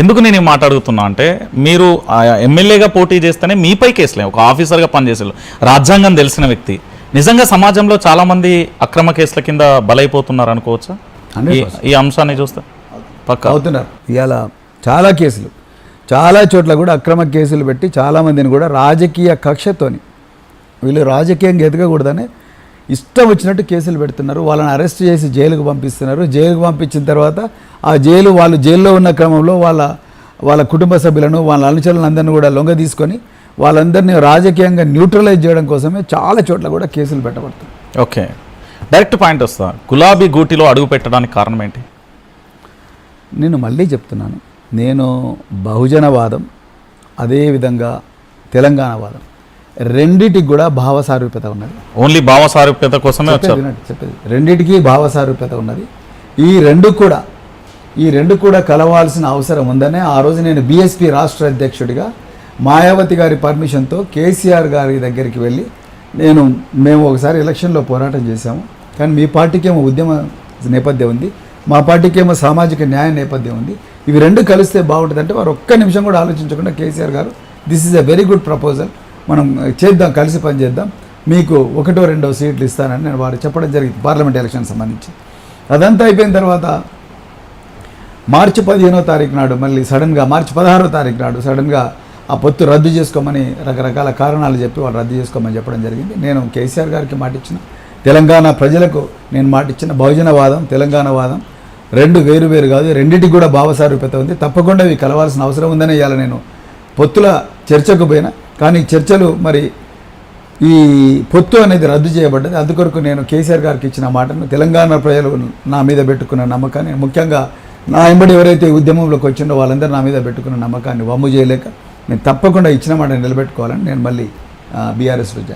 ఎందుకు నేను మాట అడుగుతున్నా అంటే మీరు ఆ ఎమ్మెల్యేగా పోటీ చేస్తేనే మీపై కేసులే ఒక ఆఫీసర్గా పనిచేసారు రాజ్యాంగం తెలిసిన వ్యక్తి. నిజంగా సమాజంలో చాలా మంది అక్రమ కేసుల కింద బలైపోతున్నారు అనుకోవచ్చా ఈ అంశాన్ని చూస్తే? పక్క? అవుతున్నారు. ఇవాళ చాలా కేసులు. చాలా చోట్ల కూడా అక్రమ కేసులు పెట్టి చాలామందిని కూడా రాజకీయ కక్షతోని వీళ్ళు రాజకీయంగా ఎదగకూడదని ఇష్టం వచ్చినట్టు కేసులు పెడుతున్నారు. వాళ్ళని అరెస్ట్ చేసి జైలుకు పంపిస్తున్నారు. జైలుకు పంపించిన తర్వాత ఆ జైలు వాళ్ళు జైల్లో ఉన్న క్రమంలో వాళ్ళ వాళ్ళ కుటుంబ సభ్యులను వాళ్ళ అనుచరులను అందరినీ కూడా లొంగ తీసుకొని వాళ్ళందరినీ రాజకీయంగా న్యూట్రలైజ్ చేయడం కోసమే చాలా చోట్ల కూడా కేసులు పెట్టబడుతుంది ఓకే. డైరెక్ట్ పాయింట్ వస్తా. గులాబీ గూటిలో అడుగు పెట్టడానికి కారణం ఏంటి? నేను మళ్ళీ చెప్తున్నాను. నేను బహుజనవాదం అదేవిధంగా తెలంగాణవాదం రెండిటికి కూడా భావసారూప్యత ఉన్నది. ఓన్లీ భావ సారూప్యత కోసమే చెప్పేది రెండిటికి భావసారూప్యత ఉన్నది. ఈ రెండు కూడా ఈ రెండు కూడా కలవాల్సిన అవసరం ఉందనే ఆ రోజు నేను బీఎస్పీ రాష్ట్ర అధ్యక్షుడిగా మాయావతి గారి పర్మిషన్తో కేసీఆర్ గారి దగ్గరికి వెళ్ళి నేను మేము ఒకసారి ఎలక్షన్లో పోరాటం చేశాము. కానీ మీ పార్టీకి ఏమో ఉద్యమ నేపథ్యం ఉంది. మా పార్టీకి ఏమో సామాజిక న్యాయ నేపథ్యం ఉంది. ఇవి రెండు కలిస్తే బాగుంటుందంటే వారు ఒక్క నిమిషం కూడా ఆలోచించకుండా కేసీఆర్ గారు this is a very good proposal మనం చేద్దాం కలిసి పనిచేద్దాం మీకు ఒకటో రెండో సీట్లు ఇస్తానని నేను వారు చెప్పడం జరిగింది పార్లమెంట్ ఎలక్షన్ సంబంధించి. అదంతా అయిపోయిన తర్వాత మార్చి పదిహేనో తారీఖు నాడు మళ్ళీ సడన్గా మార్చి పదహారో తారీఖు నాడు సడన్గా ఆ పొత్తు రద్దు చేసుకోమని రకరకాల కారణాలు చెప్పి వాళ్ళు రద్దు చేసుకోమని చెప్పడం జరిగింది. నేను కేసీఆర్ గారికి మాటిచ్చిన తెలంగాణ ప్రజలకు నేను మాటిచ్చిన బహుజనవాదం తెలంగాణవాదం రెండు వేరు వేరు కాదు రెండింటికి కూడా భావసారూప్యత ఉంది. తప్పకుండా ఇవి కలవాల్సిన అవసరం ఉందని ఇవాళ నేను పొత్తుల చర్చకు పోయినా. కానీ చర్చలు మరి ఈ పొత్తు అనేది రద్దు చేయబడ్డది. అందుకొరకు నేను కేసీఆర్ గారికి ఇచ్చిన మాటను తెలంగాణ ప్రజలు నా మీద పెట్టుకున్న నమ్మకాన్ని ముఖ్యంగా నా ఎంబడి ఎవరైతే ఉద్యమంలోకి వచ్చిండో వాళ్ళందరూ నా మీద పెట్టుకున్న నమ్మకాన్ని వమ్ము చేయలేక నేను తప్పకుండా ఇచ్చిన మాట నిలబెట్టుకోవాలని నేను మళ్ళీ బీఆర్ఎస్లో జాయిన్